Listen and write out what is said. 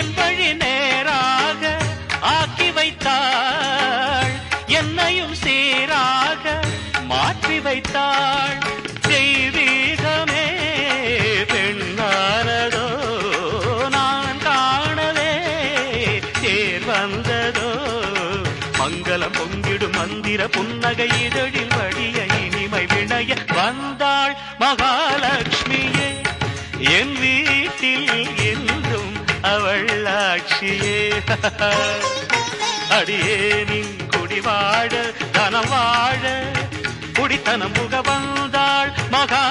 நேர் வழி நேராக ஆக்கி வைத்தாள். என்னையும் சீராக மாற்றி வைத்தாள். தெய்வீகமே பெண்ணானதோ நான் காணவே தேர் வந்ததோ. மங்களம் பொங்கிடும் மந்திர புன்னகை இதழில் வழிய இனிமை வினைய வந்தாள் மகால் அவள் அடியேனின் குடிவாழ தனம் வாழ குடித்தனம் முக வந்தாள் மகா